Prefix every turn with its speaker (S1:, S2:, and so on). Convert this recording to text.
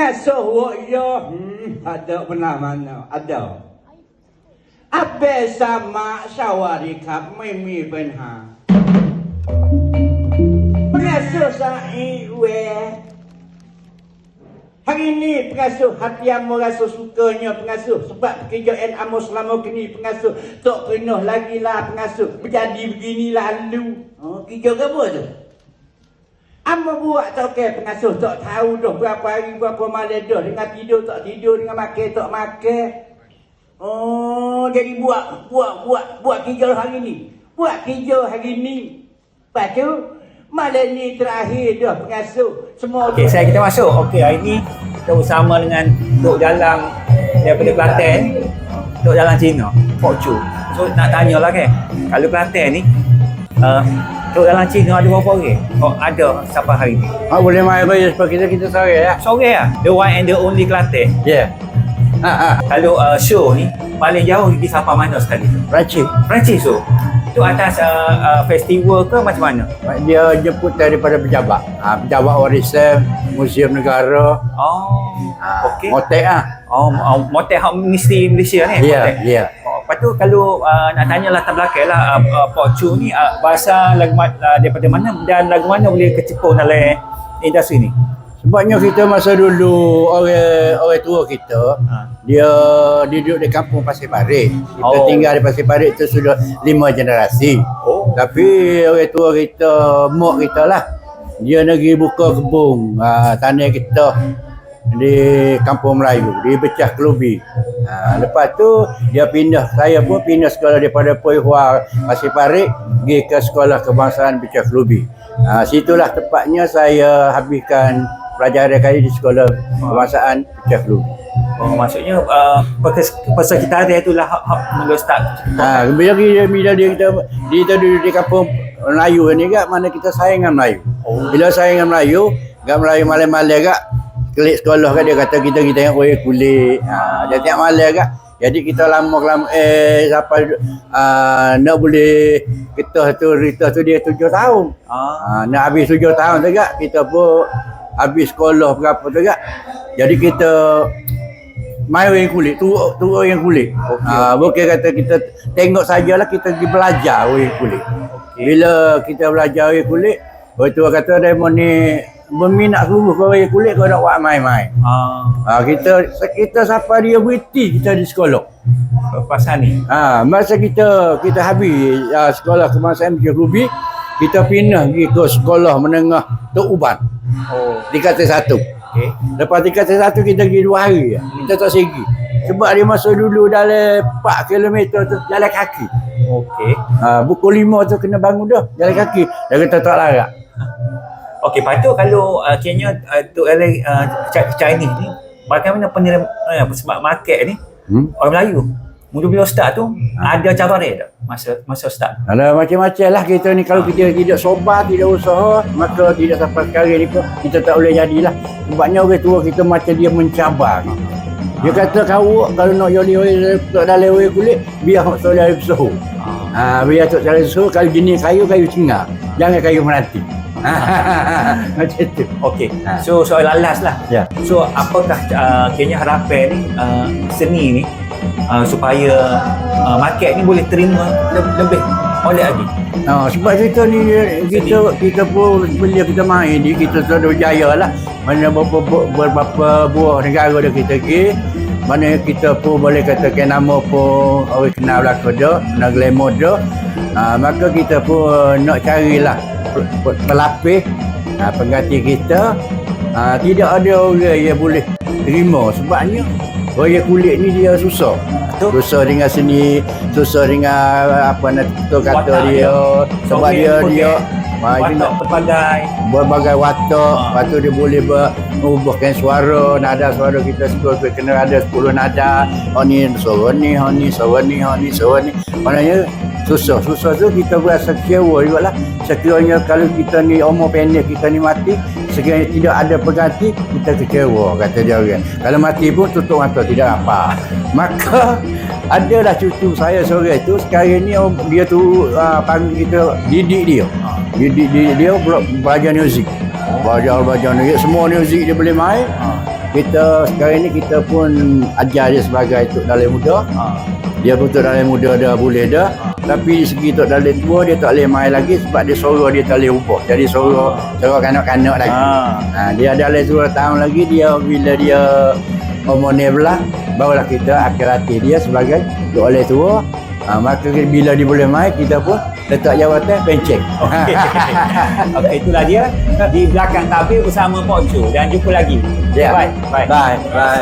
S1: Pengasuh wak ya. Hmm, ada pernah mana? Ada. Apa sama syawari kap mimi benha. Pengasuh sa'i we. Hari ni pengasuh hati amu rasa sukanya pengasuh sebab pekerjaan amu selama kini pengasuh tak penuh lagi lah pengasuh menjadi begini lalu. Oh, kerja ke apa tu? Amba buat tak ke pengasuh tak tahu dah berapa hari berapa malam dah dengan tidur tak tidur dengan makan tak makan. Oh jadi buat buat buat buat kerja hari ni. Buat kerja hari ni. Lepas tu malam ni terakhir dah pengasuh. Semua
S2: Okey, saya kita masuk. Okey, hari ni kita bersama dengan Tok Dalang daripada Kelantan. Tok Dalang Cina, Pok Chu. So nak tanya lah kan, kalau Kelantan ni, uh, Tok Dalang Cina ada berapa orang? Oh, ada sampai hari ni.
S3: Ah, boleh main baju sebab kita kita sore ya.
S2: Seorang lah. The one and the only Kelantan.
S3: Ya. Yeah. Ha ha.
S2: Kalau uh, show ni, paling jauh pergi sampai mana sekali?
S3: Racik.
S2: Perancis tu. Tu atas uh, uh, festival ke macam mana?
S3: Dia jemput daripada pejabat. Ha, pejabat warisan Museum Negara.
S2: Oh,
S3: Ha,
S2: okey.
S3: Motek ah.
S2: Oh, oh motek hak ministry Malaysia ni?
S3: Ya,
S2: motek.
S3: ya.
S2: Lepas tu kalau uh, nak tanya latar belakang lah uh, uh, Pok Chu ni uh, bahasa lagu uh, daripada mana dan lagu mana boleh kecimpung dalam industri ni?
S3: Sebabnya kita masa dulu orang orang tua kita
S2: Ha.
S3: dia dia duduk di kampung Pasir Parit. Kita
S2: Oh.
S3: tinggal di Pasir Parit tu sudah lima generasi.
S2: Oh.
S3: Tapi orang tua kita, mak kita lah. Dia negeri buka kebun ha, tanah kita di kampung Melayu, di Becah Kelubi. Ha, lepas tu dia pindah, saya pun pindah sekolah daripada Pui Hua Pasir Parit pergi ke sekolah kebangsaan Becah Kelubi. Ha, situlah tepatnya saya habiskan pelajaran kali di sekolah kebangsaan Becah Kelubi.
S2: Oh, maksudnya uh, pekas- persekitaran tu lah hak, hak mula start.
S3: Ha, bila dia bila dia kita dia duduk di kampung Melayu ni gak mana kita sayang dengan Melayu.
S2: Oh.
S3: Bila sayang dengan Melayu, gak Melayu malam-malam gak kelik sekolah kan dia kata kita kita tengok kuih kulit. Ha, dia tiap malam gak jadi kita lama lama eh sampai uh, nak boleh kita tu Rita tu dia tujuh tahun.
S2: Ah.
S3: Ha, nak habis tujuh tahun tu gak kita pun habis sekolah berapa tu gak. Jadi kita main orang kulit, tu tu orang kulit.
S2: Okey.
S3: Ha, bukan kata kita tengok sajalah kita pergi belajar orang kulit.
S2: Okey.
S3: Bila kita belajar orang kulit, orang tua kata demo ni berminat sungguh kau kulit kau nak buat main-main.
S2: Ah,
S3: Ha, kita kita sampai dia berhenti kita di sekolah.
S2: pasal ni.
S3: Ha, masa kita kita habis uh, sekolah kebangsaan Bukit Rubi, kita pindah pergi ke sekolah menengah Tok Uban
S2: Oh,
S3: di kata satu.
S2: okey.
S3: Lepas di kata satu kita pergi dua hari. Kita tak segi. Sebab dia masa dulu dalam 4 km tu jalan kaki.
S2: Okey.
S3: Ha, pukul 5 tu kena bangun dah jalan kaki. Dia kata tak larat.
S2: Okey, tu kalau uh, kiranya uh, tu uh, Ch- Chinese ni bagaimana penilaian uh, sebab market ni
S3: Hmm?
S2: orang Melayu Mula bila start tu ada cabaran tak masa masa start?
S3: Ada macam-macam lah kita ni kalau kita tidak sobat, tidak usaha, maka tidak sampai sekarang ni pun kita tak boleh jadilah. Sebabnya orang tua kita macam dia mencabar. Dia kata kau kalau nak jadi orang tak dalam orang kulit, biar hak soleh dari pesuhu. Ha, biar tak soleh pesuhu, kalau jenis kayu, kayu cengar. Jangan kayu menanti. macam tu.
S2: Okey.
S3: Ha.
S2: So soalan last lah.
S3: Ya.
S2: So apakah uh, kiranya harapan ni uh, seni ni uh, supaya uh, market ni boleh terima le- lebih oleh lagi.
S3: Ha, sebab kita ni kita kita pun bila kita main ni kita sudah berjaya lah. Mana beberapa, beberapa buah negara dah kita pergi. Mana kita pun boleh katakan nama pun orang kenal belakang dia, nak glamour dia. Ha, maka kita pun nak carilah pe- pe- pelapis ha, pengganti kita. Ha, tidak ada orang yang boleh terima sebabnya orang kulit ni dia susah.
S2: Betul.
S3: Susah dengan seni, susah dengan apa nak kita kata
S2: Watak
S3: dia, sebab dia dia ha,
S2: Watak berbagai.
S3: berbagai watak,
S2: Ha.
S3: lepas tu dia boleh mengubahkan suara, nada suara kita sebut kena ada 10 nada. Oh ni suara ni, oh ni suara ni, oh ni suara ni. Maknanya susah. Susah tu kita berasa kecewa juga lah. Sekiranya kalau kita ni umur pendek, kita ni mati, sekiranya tidak ada pengganti, kita kecewa kata dia orang. Kalau mati pun tutup mata, tidak apa. Maka adalah cucu saya sore tu sekarang ni dia tu uh, panggil kita didik dia. Didik, didik dia bela- belajar muzik. Belajar belajar muzik, semua muzik dia boleh main. Kita sekarang ni kita pun ajar dia sebagai tok dalai muda.
S2: Ha.
S3: dia pun tok dalai muda dah boleh dah. Tapi di segi tok dalai tua dia tak boleh main lagi sebab dia suara dia tak boleh ubah jadi suara suara kanak-kanak lagi.
S2: Ha.
S3: ha, dia dalai 10 tahun lagi dia bila dia umur ni belah barulah kita akhir hati dia sebagai tok dalai tua ha, maka bila dia boleh main kita pun letak jawatan pencet
S2: Okey. Okey, itulah dia di belakang tabir bersama Chu dan jumpa lagi.
S3: Ya.
S2: Bye. Bye.
S3: bye bye